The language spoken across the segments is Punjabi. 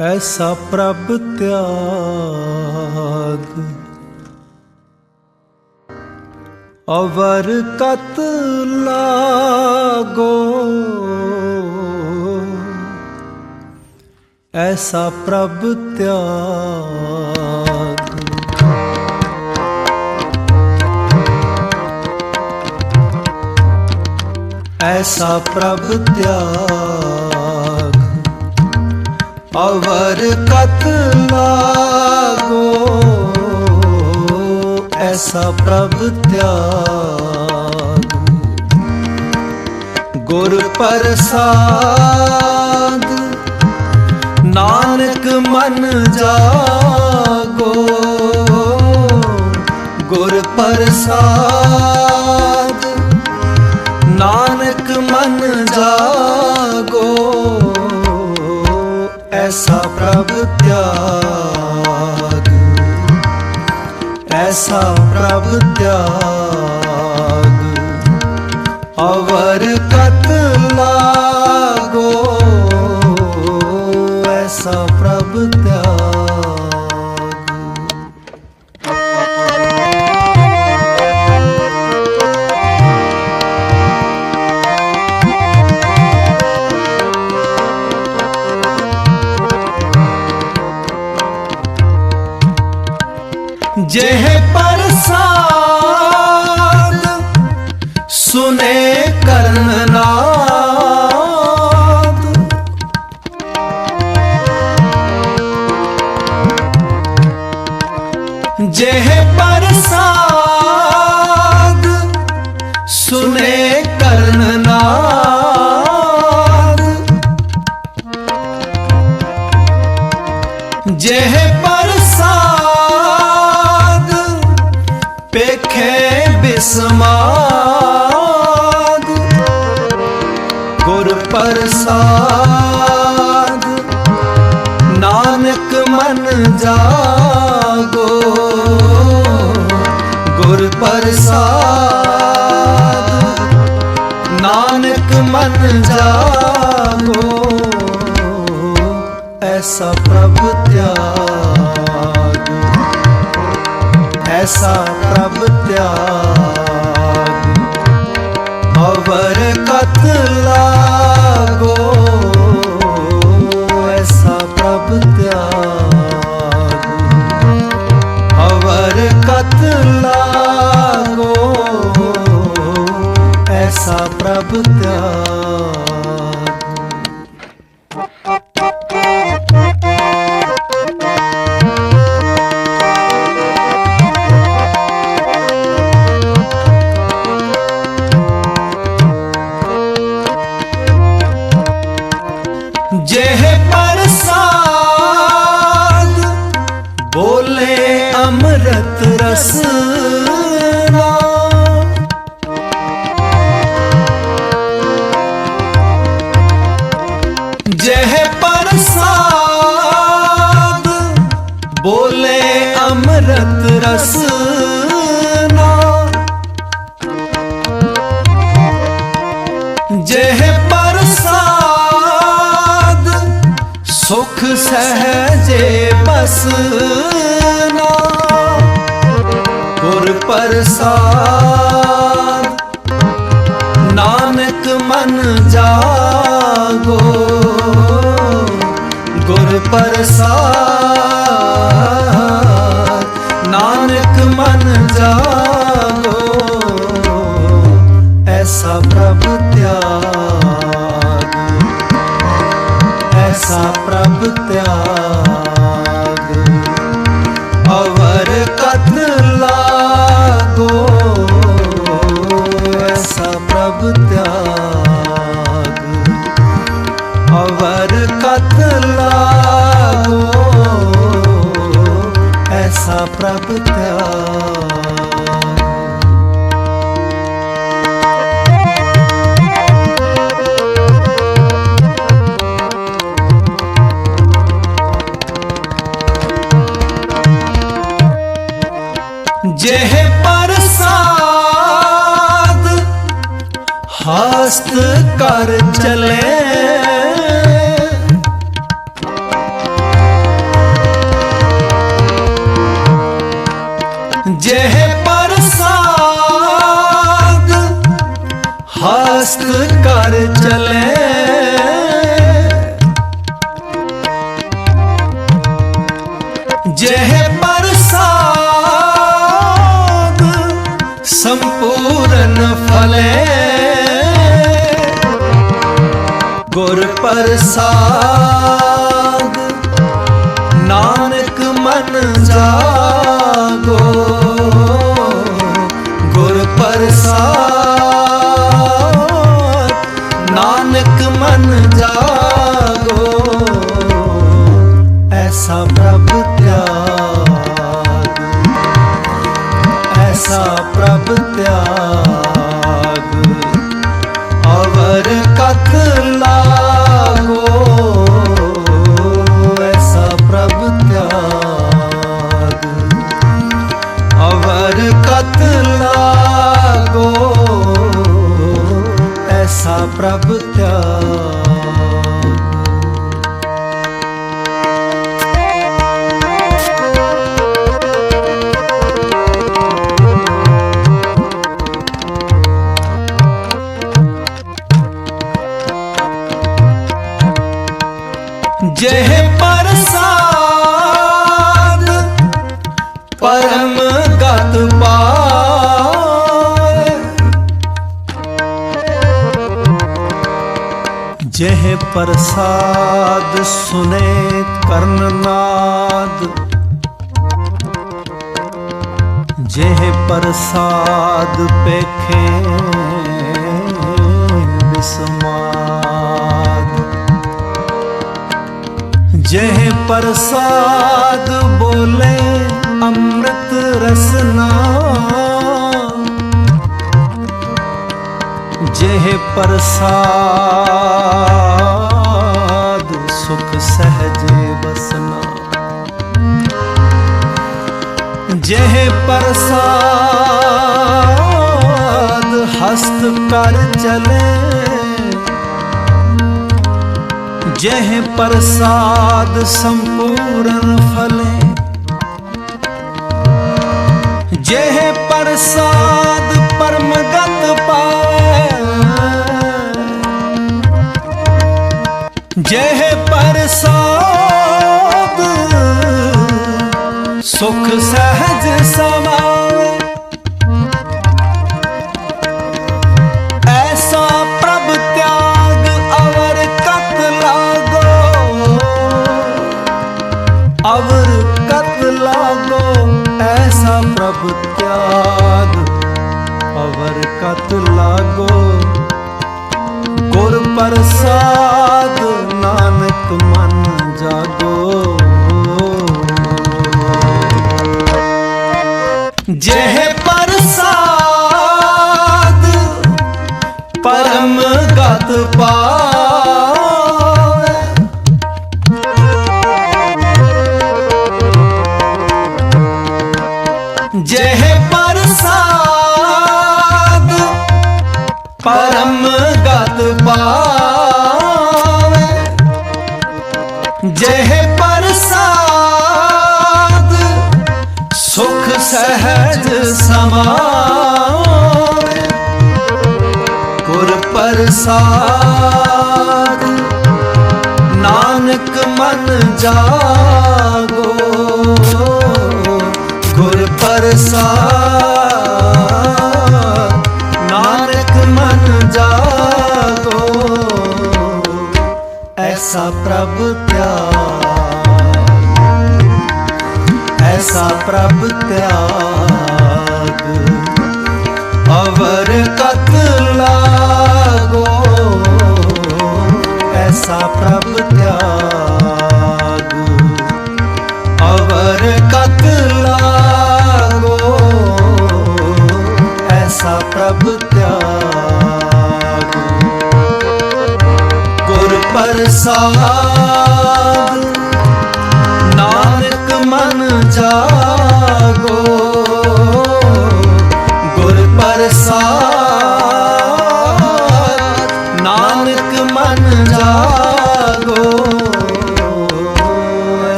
ਐਸਾ ਪ੍ਰਭ ਤਿਆਗ। ਅਵਰ ਕਤ ਲਾਗੋ। ਐਸਾ ਪ੍ਰਭ ਤਿਆਗ। ਐਸਾ ਪ੍ਰਭ ਤਿਆਗ। ਅਵਰ ਕਤ ਲਾਗੋ ਐਸਾ ਪ੍ਰਭ ਤਿਆਗ ਗੁਰ ਪ੍ਰਸਾਦ ਨਾਨਕ ਮਨ ਜਾਗੋ ਗੁਰ ਪ੍ਰਸਾਦ ਨਾਨਕ ਮਨ ਜਾਗੋ ਐਸਾ ਪ੍ਰਭ ਤਿਆਗ। ਐਸਾ ਪ੍ਰਭ ਤਿਆਗ। ਅਵਰ ਕਤਲਾ ਸੁਨੇ ਕਰਨ ਨਾਦ ਜਹ ਪ੍ਰਸਾਦ ਸੁਨੇ ਕਰਨ ਨਾਦ ਜਹ ਪ੍ਰਸਾਦ ਪੇਖੇ ਬਿਸਮਾਦ ਪ੍ਰਸਾਦ ਨਾਨਕ ਮਨ ਜਾਗੋ, ਗੁਰ ਪ੍ਰਸਾਦ, ਨਾਨਕ ਮਨ ਜਾਗੋ, ਐਸਾ ਪ੍ਰਭ ਤਿਆਗ, ਐਸਾ ਪ੍ਰਭ ਤਿਆਗ, ਅਵਰ ਕਤ ਪ੍ਰਭ ਤਿਆਗ ਰਸਨਾ। ਜਹ ਪ੍ਰਸਾਦ ਸੁਖ ਸਹਜੇ ਬਸਨਾ ਗੁਰ ਪ੍ਰਸਾਦ ਨਾਨਕ ਮਨ ਜਾਗੋ। ਗੁਰ ਪ੍ਰਸਾਦ। ਮਨ ਜਾਗੋ ਐਸਾ ਪ੍ਰਭ ਤਿਆਗ ਐਸਾ ਪ੍ਰਭ ਤਿਆਗ। ਜਹ ਪਰਸਾਦ ਹਸਤ ਕਰ ਚਲੇ। ਜਹ ਪਰਸਾਦ ਸੰਪੂਰਨ ਫਲੇ। ਗੁਰ ਪ੍ਰਸਾਦ ਨਾਨਕ ਮਨ ਜਾ ਨਾਨਕ ਮਨ ਜਾਗੋ। ਐਸਾ ਪ੍ਰਭ ਤਿਆਗ। ਐਸਾ ਪ੍ਰਭ ਤਿਆਗ। ਅਵਰ ਕਥ ਲਾਗੋ। ਐਸਾ ਪ੍ਰਭ ਤਿਆਗ। ਅਵਰ ਕਥ ਲਾਗੋ। ਐਸਾ ਪ੍ਰਭ ਪ੍ਰਸਾਦ ਸੁਨੇ ਕਰਨ ਨਾਦ। ਜਹ ਪ੍ਰਸਾਦ ਪੇਖੇ ਬਿਸਮਾਦ। ਜਹ ਪ੍ਰਸਾਦ ਬੋਲੇ ਅੰਮ੍ਰਿਤ ਰਸਨਾ। ਜਹ ਪ੍ਰਸਾਦ ਸੁਖ ਸਹਜੇ ਬਸਨਾ ਜਹ ਪ੍ਰਸਾਦ ਹਸਤ ਕਰ ਚਲੇ। ਜਹ ਪ੍ਰਸਾਦ ਸੰਪੂਰਨ ਫਲੇ। ਜਹ ਪ੍ਰਸਾਦ ਜਹ ਪ੍ਰਸਾਦ। ਸੁਖ ਸਹਜ ਸਮਾਵੇ। ਐਸਾ ਪ੍ਰਭ ਤਿਆਗ ਅਵਰ ਕਤ ਲਾਗੋ। ਅਵਰ ਕਤ ਲਾਗੋ, ਐਸਾ ਪ੍ਰਭ ਤਿਆਗ ਅਵਰ ਕਤ ਲਾਗੋ। ਪਰਮ ਗਤ ਪਾਵੇ। ਜਹ ਪ੍ਰਸਾਦ ਪਰਮ ਗਤ ਪਾਵੇ। ਜਹ ਪ੍ਰਸਾਦ ਸੁਖ ਸਹਿਜ ਸਮਾਵੇ। ਪ੍ਰਸਾਦ ਨਾਨਕ ਮਨ ਜਾਗੋ, ਗੁਰ ਪ੍ਰਸਾਦ, ਨਾਨਕ ਮਨ ਜਾਗੋ, ਐਸਾ ਪ੍ਰਭ ਤਿਆਗ, ਐਸਾ ਪ੍ਰਭ ਤਿਆਗ, ਅਵਰ ਕਤ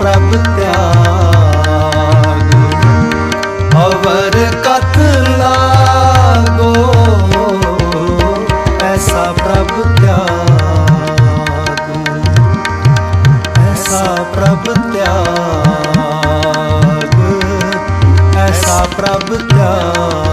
ਪ੍ਰਭ ਤਿਆਗ। ਅਵਰ ਕਤ ਲਾਗੋ ਐਸਾ ਪ੍ਰਭ ਤਿਆਗ। ਐਸਾ ਪ੍ਰਭ ਤਿਆਗ। ਐਸਾ ਪ੍ਰਭ ਤਿਆਗ।